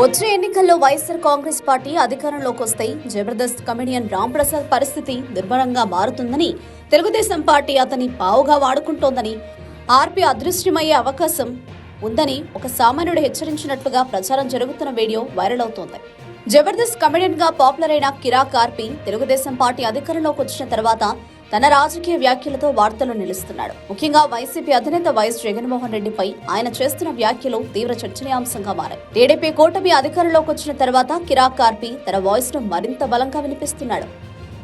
వచ్చే ఎన్నికల్లో వైఎస్ఆర్ కాంగ్రెస్ పార్టీ అధికారంలోకి వస్తే జబర్దస్త్ కమెడియన్ రామ్ ప్రసాద్ పరిస్థితి దుర్భరంగా మారుతుందని తెలుగుదేశం పార్టీ అతని పావుగా వాడుకుంటోందని ఆర్పీ అదృశ్యమయ్యే అవకాశం ఉందని ఒక సామాన్యుడు హెచ్చరించినట్లుగా ప్రచారం జరుగుతున్న వీడియో వైరల్ అవుతోంది. జబర్దస్త్ కమెడియన్గా పాపులర్ అయిన కిరాక్ ఆర్పీ తెలుగుదేశం పార్టీ అధికారంలోకి వచ్చిన తర్వాత తన రాజకీయ వ్యాఖ్యలతో వార్తలు నిలుస్తున్నాడు. ముఖ్యంగా వైసీపీ అధినేత వైఎస్ జగన్మోహన్ రెడ్డిపై ఆయన చేస్తున్న వ్యాఖ్యలు తీవ్ర చర్చనీయాంశంగా మారాయి. టీడీపీ కూటమి అధికారంలోకి వచ్చిన తర్వాత కిరాక్ కార్పీ తన వాయిస్ను మరింత బలంగా వినిపిస్తున్నాడు.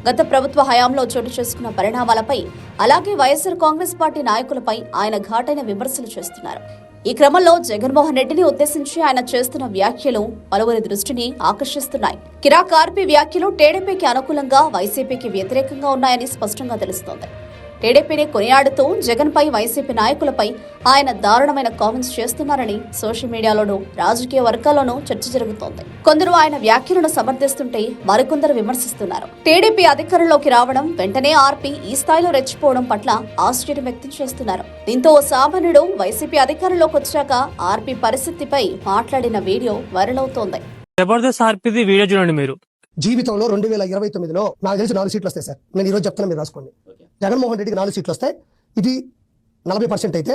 గత ప్రభుత్వ హయాంలో చోటు చేసుకున్న పరిణామాలపై అలాగే వైఎస్ఆర్ కాంగ్రెస్ పార్టీ నాయకులపై ఆయన ఘాటైన విమర్శలు చేస్తున్నారు. ఈ క్రమంలో జగన్మోహన్ రెడ్డిని ఉద్దేశించి ఆయన చేస్తున్న వ్యాఖ్యలు పలువురి దృష్టిని ఆకర్షిస్తున్నాయి. కిరాక్ ఆర్పీ వ్యాఖ్యలు టీడీపీకి అనుకూలంగా వైసీపీకి వ్యతిరేకంగా ఉన్నాయని స్పష్టంగా తెలుస్తోంది. టీడీపీని కొనియాడుతూ జగన్పై వైసీపీ నాయకులపై ఆయన దారుణమైన కామెంట్స్ చేస్తున్నారని సోషల్ మీడియాలోనూ రాజకీయ వర్గాల్లోనూ చర్చ జరుగుతోంది. కొందరు ఆయన వ్యాఖ్యలను సమర్థిస్తుంటే మరికొందరు విమర్శిస్తున్నారు. టీడీపీ అధికారంలోకి రావడం వెంటనే ఆర్పీ ఈ స్థాయిలో రెచ్చిపోవడం పట్ల ఆశ్చర్యం వ్యక్తం చేస్తున్నారు. దీంతో ఓ సామాన్యుడు వైసీపీ అధికారంలోకి వచ్చాక ఆర్పీ పరిస్థితిపై మాట్లాడిన వీడియో వైరల్ అవుతోంది. జబర్దస్త్ ఆర్పిది వీడియో చూడండి మీరు. జీవితంలో రెండు వేల ఇరవై తొమ్మిదిలో నాకు తెలిసి నాలుగు సీట్లు వస్తాయి సార్. నేను ఈరోజు చెప్తాను మీరు రాసుకోండి. జగన్మోహన్ రెడ్డికి నాలుగు సీట్లు వస్తాయి. ఇది నలభై పర్సెంట్ అయితే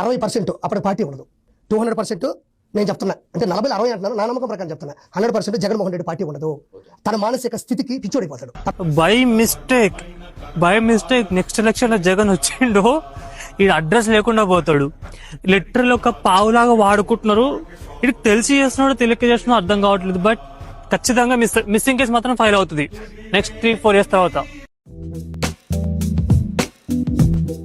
అరవై పర్సెంట్ అప్పటి పార్టీ ఉండదు. టూ హండ్రెడ్ పర్సెంట్ నేను చెప్తున్నా. అంటే నలభై అరవై అంటున్నాను నా నమ్మకం ప్రకారం చెప్తున్నా. Hundred percent Jaganmohan Reddy party ఉండదు. తన మానసిక స్థితికి పిచ్చోడిపోతాడు. By mistake by mistake next ఎలక్షన్లో జగన్ వచ్చిండు ఈ అడ్రస్ లేకుండా పోతాడు. లిటరల్ ఒక పావులాగా వాడుకుంటున్నారు. ఇది తెలిసి చేస్తున్నాడు తెలియక చేస్తున్నాడు అర్థం కావట్లేదు. బట్ ఖచ్చితంగా మిస్ మిస్సింగ్ కేసు మాత్రం ఫైల్ అవుతుంది. నెక్స్ట్ త్రీ ఫోర్ ఇయర్స్ తర్వాత.